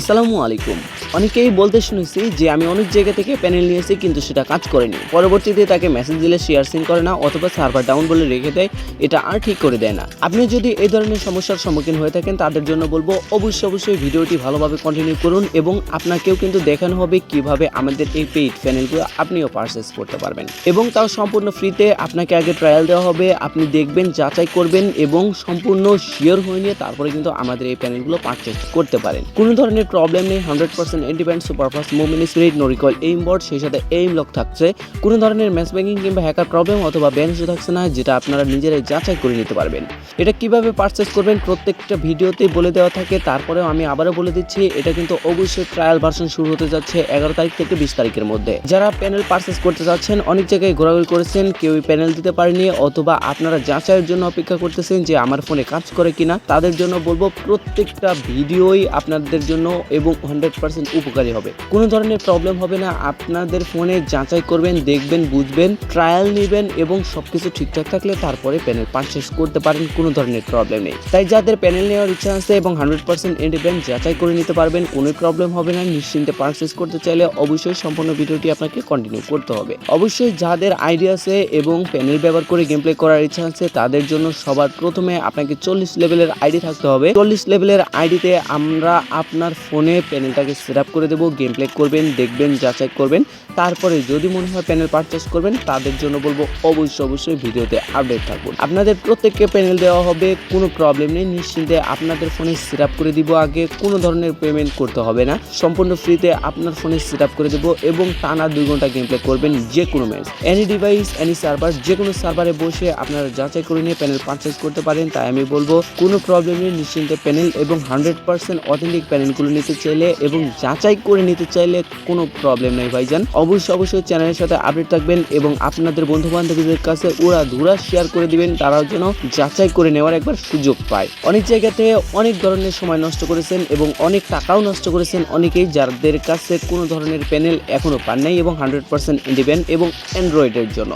আসসালামু আলাইকুম। অনেকেই বলতে শুনেছি যে আমি অনেক জায়গা থেকে প্যানেল নিয়েছি কিন্তু সেটা কাজ করেনি। পরবর্তীতে তাকে মেসেজ দিলে শেয়ার সিন করে না, অথবা সার্ভার ডাউন বলে রেখে দেয়, এটা আর ঠিক করে দেয় না। আপনি যদি এই ধরনের সমস্যার সম্মুখীন হয়ে থাকেন, তাদের জন্য বলব অবশ্যই অবশ্যই ভিডিওটি ভালোভাবে কন্টিনিউ করুন এবং আপনাকেও কিন্তু দেখানো হবে কীভাবে আমাদের এই পেইড প্যানেলগুলো আপনিও পারচেস করতে পারবেন। এবং তাও সম্পূর্ণ ফ্রিতে আপনাকে আগে ট্রায়াল দেওয়া হবে, আপনি দেখবেন, যাচাই করবেন এবং সম্পূর্ণ শিওর হয়ে নিয়ে তারপরে কিন্তু আমাদের এই প্যানেলগুলো পারচেস করতে পারেন। কোনো ধরনের প্রবলেম নেই hundred percent independent superfast movement spirit no recoil aim bot সেই সাথে এইম লক থাকছে। কোনো ধরনের ম্যাচ ব্যাঙ্কিং কিংবা হ্যাকার প্রবলেম অথবা ব্যান ইস্যু থাকছে না, যেটা আপনারা নিজেরাই যাচাই করে নিতে পারবেন। এটা কীভাবে পারচেস করবেন প্রত্যেকটা ভিডিওতেই বলে দেওয়া থাকে, তারপরেও আমি আবারও বলে দিচ্ছি, এটা কিন্তু অবশ্যই ট্রায়াল ভার্সন শুরু হতে যাচ্ছে এগারো তারিখ থেকে বিশ তারিখের মধ্যে। যারা প্যানেল পারচেস করতে চাচ্ছেন অনেক জায়গায় ঘোরাঘুরি করেছেন কেউ প্যানেল দিতে পারেনি, অথবা আপনারা যাচাইয়ের জন্য অপেক্ষা করতেছেন যে আমার ফোনে কাজ করে কিনা, তাদের জন্য বলব প্রত্যেকটা ভিডিওই আপনাদের জন্য এবং হান্ড্রেড পার্সেন্ট উপকারী হবে। কোনো ধরনের প্রবলেম হবে না। আপনাদের ফোনে যাচাই করবেন, দেখবেন, বুঝবেন ট্রায়াল নেবেন এবং সবকিছু ঠিকঠাক থাকলে তারপরে প্যানেল পারচেস করতে পারেন। কোনো ধরনের প্রবলেম নেই। তাই যাদের প্যানেল নেওয়ার ইচ্ছা আছে এবং হান্ড্রেড পার্সেন্ট ইন্ডিপেন্ডেন্ট যাচাই করে নিতে পারবেন, কোনো প্রবলেম হবে না। নিশ্চিন্তে পারচেস করতে চাইলে অবশ্যই সম্পূর্ণ ভিডিওটি আপনাকে কন্টিনিউ করতে হবে। অবশ্যই যাদের আইডিয়া আছে এবং প্যানেল ব্যবহার করে গেম প্লে করার ইচ্ছা আছে, তাদের জন্য সবার প্রথমে আপনাকে চল্লিশ লেভেলের আইডি থাকতে হবে। চল্লিশ লেভেলের আইডিতে আমরা আপনার ফোনে প্যানেলটাকে সেট আপ করে দেবো গেম প্লে করবেন, দেখবেন, যাচাই করবেন। তারপরে যদি মনে হয় প্যানেল পারচেস করবেন, তাদের জন্য বলব অবশ্যই অবশ্যই ভিডিওতে আপডেট থাকুন। আপনাদের প্রত্যেককে প্যানেল দেওয়া হবে, কোনো প্রবলেম নেই। নিশ্চিন্তে আপনাদের ফোনে সেট আপ করে দিব আগে, কোনো ধরনের পেমেন্ট করতে হবে না। সম্পূর্ণ ফ্রিতে আপনার ফোনে সেট আপ করে দেবো এবং টানা দুই ঘণ্টা গেম প্লে করবেন যে কোনো match any device any server যে কোনো সার্ভারে বসে আপনারা যাচাই করে নিয়ে প্যানেল পারচেস করতে পারেন। তাই আমি বলব, কোনো প্রবলেম নেই। নিশ্চিন্তে প্যানেল এবং হান্ড্রেড পার্সেন্ট অথেন্টিক প্যানেলগুলো নিতে চাইলে এবং যাচাই করে নিতে চাইলে কোনো প্রবলেম নেই ভাইজান। অবশ্যই অবশ্যই চ্যানেলের সাথে আপডেট থাকবেন এবং আপনাদের বন্ধু বান্ধবীদের কাছে ওরা ধুরা শেয়ার করে দিবেন, তারাও যেন যাচাই করে নেওয়ার একবার সুযোগ পায়। অনেক জায়গাতে অনেক ধরনের সময় নষ্ট করেছেন এবং অনেক টাকাও নষ্ট করেছেন অনেকেই যাদের কাছে কোনো ধরনের প্যানেল এখনও পান নাই এবং হান্ড্রেড পার্সেন্ট ইন্ডিপেন্ডেন্ট এবং অ্যান্ড্রয়েডের জন্য।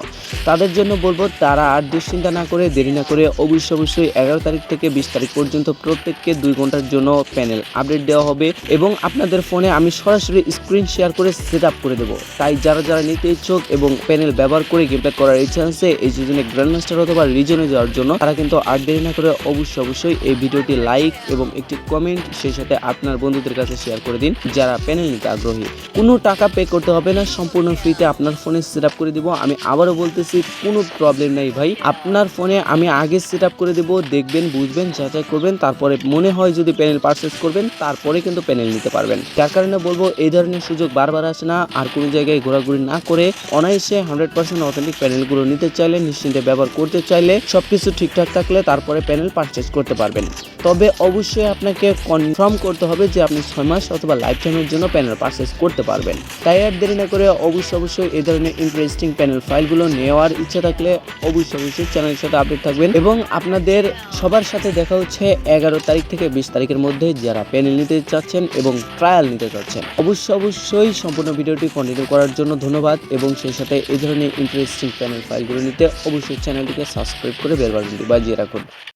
তাদের জন্য বলব, তারা আর দুশ্চিন্তা না করে, দেরি না করে অবশ্যই অবশ্যই এগারো তারিখ থেকে বিশ তারিখ পর্যন্ত প্রত্যেককে দুই ঘণ্টার জন্য প্যানেল আপডেট দেওয়া হবে এবং আপনাদের ফোনে আমি সরাসরি স্ক্রিন শেয়ার করে সেট আপ করে দেবো। তাই যারা যারা নিতে ইচ্ছুক এবং প্যানেল ব্যবহার করে গেম করার ইচ্ছা আছে, এই সিজনে গ্র্যান্ড মাস্টার অথবা রিজনে যাওয়ার জন্য, তারা কিন্তু আর দেরি না করে অবশ্যই অবশ্যই এই ভিডিওটি লাইক এবং একটি কমেন্ট সেই সাথে আপনার বন্ধুদের কাছে শেয়ার করে দিন, যারা প্যানেল নিতে আগ্রহী। কোনো টাকা পে করতে হবে না, সম্পূর্ণ ফ্রিতে আপনার ফোনে সেট আপ করে দিব। আমি আবারও বলতেছি, কোনো প্রবলেম নাই ভাই। আপনার ফোনে আমি আগে সেট আপ করে দেবো, দেখবেন, বুঝবেন, যাচাই করবেন, তারপরে মনে হয় যদি প্যানেল পারচেস করবেন, তারপরে কিন্তু প্যানেল নিতে পারবেন। কারণে বলব, এই ধরনের সুযোগ বারবার আসে না। আর কোনো জায়গায় ঘোরাঘুরি না করে অনায়াসে হান্ড্রেড পার্সেন্ট অথেন্টিক প্যানেলগুলো নিতে চাইলে, নিশ্চিন্তে ব্যবহার করতে চাইলে সবকিছু ঠিকঠাক থাকলে তারপরে প্যানেল পারচেস করতে পারবেন। তবে অবশ্যই আপনাকে কনফার্ম করতে হবে যে আপনি ছয় মাস অথবা লাইফ টাইমের জন্য প্যানেল পারচেস করতে পারবেন। তাই আর দেরি না করে অবশ্যই অবশ্যই এই ধরনের ইন্টারেস্টিং প্যানেল ফাইলগুলো নেওয়ার ইচ্ছা থাকলে অবশ্যই অবশ্যই চ্যানেলের সাথে আপডেট থাকবেন। এবং আপনাদের সবার সাথে দেখা হচ্ছে এগারো তারিখ থেকে বিশ তারিখের মধ্যে যারা প্যানেল নিতে চাচ্ছেন এবং ট্রায়াল নিতে চাচ্ছেন অবশ্যই অবশ্যই সম্পূর্ণ ভিডিওটি কন্টিনিউ করার জন্য ধন্যবাদ এবং সেই সাথে এই ধরনের ইন্টারেস্টিং প্যানেল ফাইলগুলো নিতে অবশ্যই চ্যানেলটিকে সাবস্ক্রাইব করে বেল বাটনটি বাজিয়ে রাখুন।